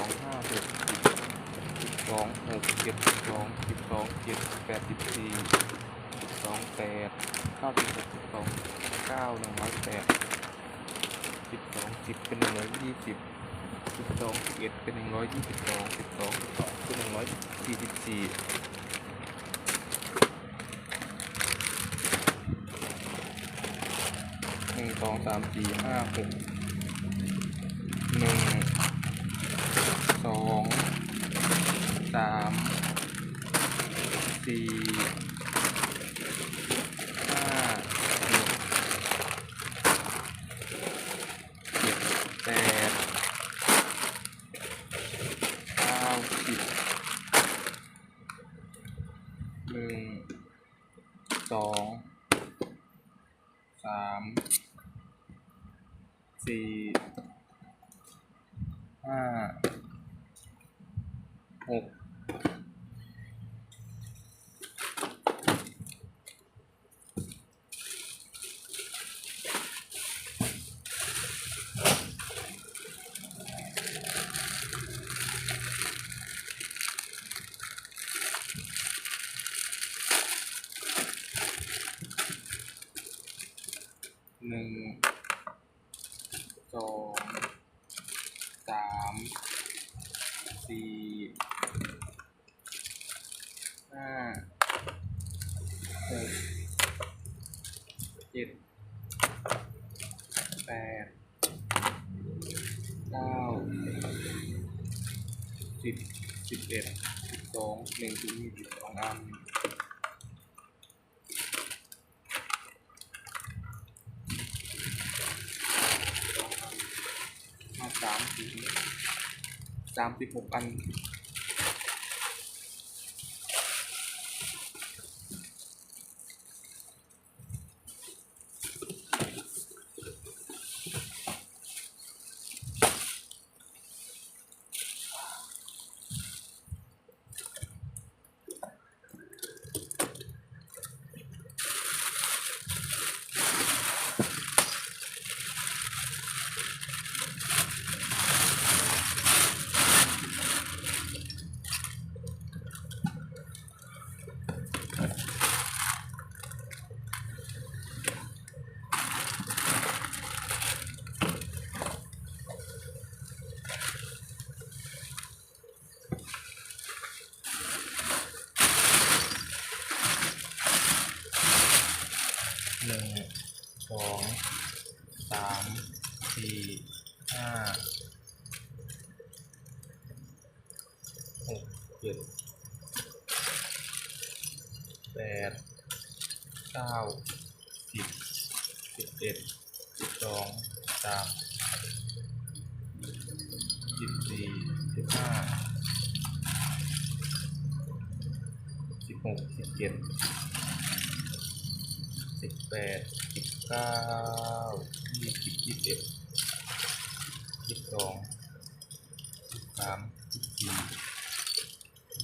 องห้าหกสิบสองหกเจ็ดสิบสองสิบสองเจ็ดแปดสิบสี่สิบสองแปดเก้าสิบหกสิบสองเก้าหนึ่งร้อยแปดสิบสองสิบเป็นหนึ่งร้อยยี่สิบสิบสองสิบเอ็ดเป็นหนึ่งร้อยยี่สิบสองสิบสองสิบสองเป็นหนึ่งร้อยสี่สิบสี่หนึ่งสองสามสี่ห้าหกหนึ่งสองสาม สี่ห้าหกเจ็ดแปดเก้าสิบหนึ่งสองสามสี่ห้าหก หนึ่งสอง สามสี่ห้าหกเจ็ดแปดเก้าสิบสิบเอ็ดสิบสองหนึ่งถึงยี่สิบสองอัน มาสามถึง สามสิบหกอัน หนึ่งสองสามสี่ห้าห กเจ็ดแปดเก้าสิบสิบเอ็ดสิบสองสามสิบสี่สิบห้าสิบหกสิบเจ็ดสิบแปดสิบเก้ายี่สิบยี่สิบเอ็ดยี่สิบสองสิบสามยี่สิบสี่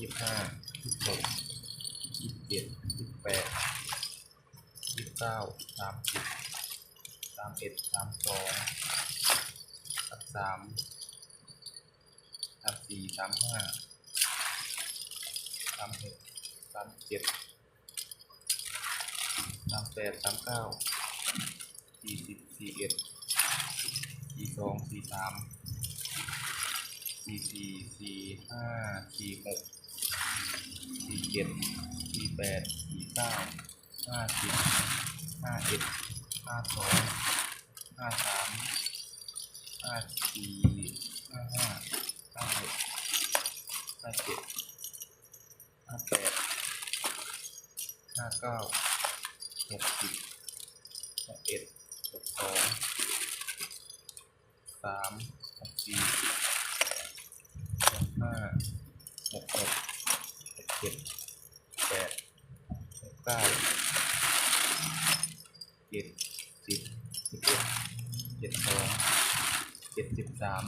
ยี่สิบห้ายี่สิบหกยี่สิบเจ็ดยี่สิบแปดยี่สิบเก้าสามสิบสามเอ็ดสามสองสามสามสามสี่สามห้าสามหกสามเจ็ดสามแปดสามเก้าสี่สิบสี่เอ็ดสี่สองสี่สามสี่สี่สี่ห้าสี่หก เจ็ดสี่แปดสี่เก้าห้าสิบห้าเอ็ดห้าสองห้าสามห้าสี่ห้าห้าห้าหกห้าเจ็ดห้าแปดห้าเก้าหกสิบหกเอ็ดหกสองสามหกสี่หกห้าหกหกหกเจ็ด กเก้าเจ็ดสิบสิบเอ็ดเจ็ดสองเจ็ดสิบสาม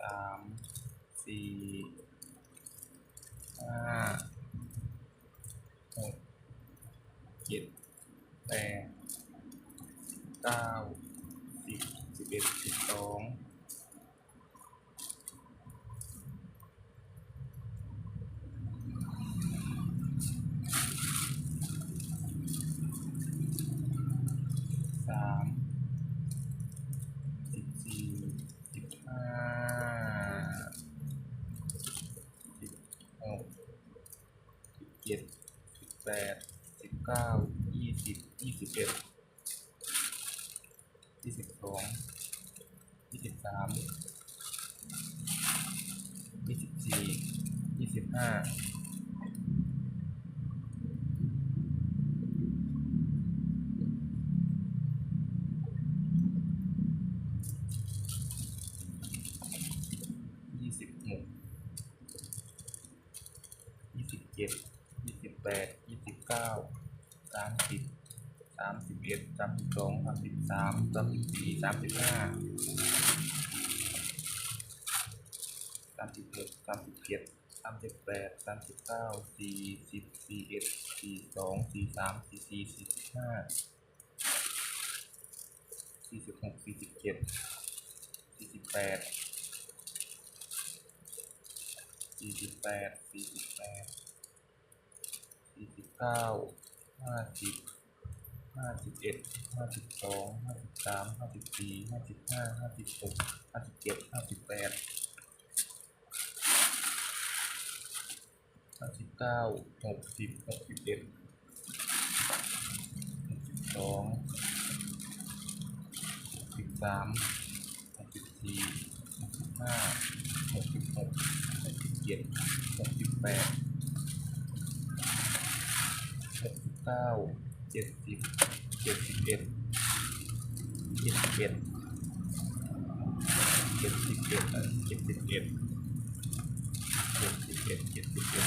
สาม สี่ห้าหกเจ็ดแปดเก้าสิบสิบเอ็ดสิบสองสามสิบสี่สิบห้าสิบหกสิบเจ็ดสิบแปดสิบเก้ายี่สิบยี่สิบเอ็ดยี่สิบสองยี่สิบสามยี่สิบสี่ยี่สิบ ห้ายี่สิบหกยี่สิบเจ็ดยี่สิบแปดยี่สิบเก้าสามสิบสามสิบเอ็ดสามสิบสองสามสิบสามสามสิบสี่สามสิบห้าสามสิบหกสามสิบเจ็ด สามสิบแปดสามสิบเก้าสี่สิบสี่เอ็ดสี่สองสี่สามสี่สี่สี่สิบห้าสี่สิบหกสี่สิบเจ็ดสี่สิบแปดสี่สิบแปดสี่สิบแปดสี่สิบเก้าห้าสิบห้าสิบเอ็ดห้าสิบสองห้าสิบสามห้าสิบสี่ห้าสิบห้าห้าสิบหกห้าสิบเจ็ดห้าสิบแปด ห้าสิบเก้าหกสิบหกสิบเอ็ดหกสิบสองสิบสามหกสิบสี่หกสิบห้าหกสิบหกหกสิบเจ็ดหกสิบแปดหกสิบเก้าเจ็ดสิบเจ็ดสิบเอ็ดเจ็ดสิบเอ็ดเจ็ดสิบเอ็ดเจ็ดสิบเอ็ดเจ็ดสิบเอ็ดเจ็ดสิบเอ็ด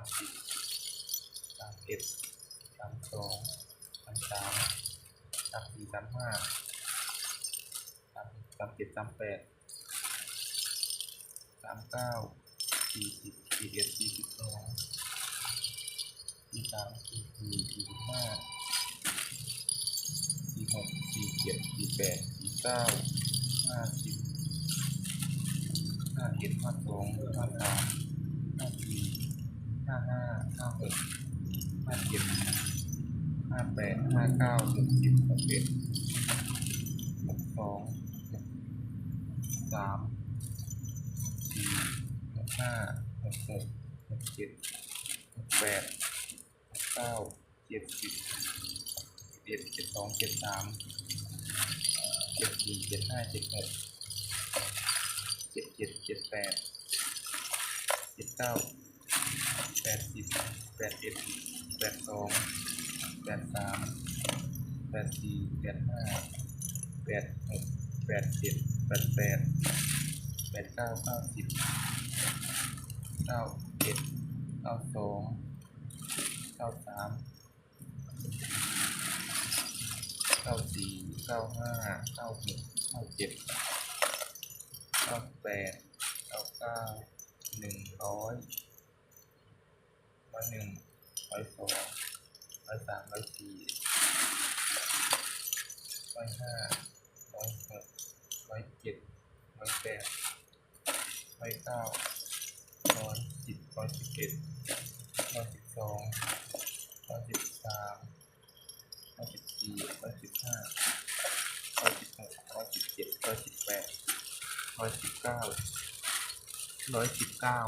ามสิบสามเอ็ดสามสองสามสามสามสี่สามห้าสามสามเจ็ดสามแปดสามเก้าสี่สิบสี่เอ็ดสี่สิบสองสี่สามสี่สี่สี่สิบห้าสี่หกสี่เจ็ดสี่แปดสี่เก้าห้าสิบห้าเจ็ดห้าสองห้าสามห้าสี่ ห้าห้าห้าหกห้าเจ็ดห้าแปดห้าเก้าหกสิบหกเอ็ดหกสองหกสามสี่หกห้าหกหกหกเจ็ดหกแปดหกเก้าเจ็ดสิบเจ็ดเจ็ดสองเจ็ดสามเจ็ดสี่เจ็ดห้าเจ็ดหกเจ็ดเจ็ดเจ็ดแปดเจ็ดเก้า แปดสิบแปดเอ็ดแปดสองแปดสามแปดสี่แปดห้าแปดหกแปดเจ็ดแปดแปดแปดเก้าเก้าสิบเก้าเจ็ดเก้าสองเก้าสามเก้าสี่เก้าห้าเก้าหกเก้าเจ็ดเก้าแปดเก้าเก้าหนึ่งร้อย ร้อยหนึ่งร้อยสองร้อยสามร้อยสี่ร้อยห้าร้อยหกร้อยเจ็ดร้อยแปดร้อยเก้าร้อยสิบร้อยสิบเอ็ดร้อยสิบสองร้อยสิบสามร้อยสิบสี่ร้อยสิบห้าร้อยสิบหกร้อยสิบเจ็ดร้อยสิบแปดร้อยสิบเก้าร้อยสิบเก้า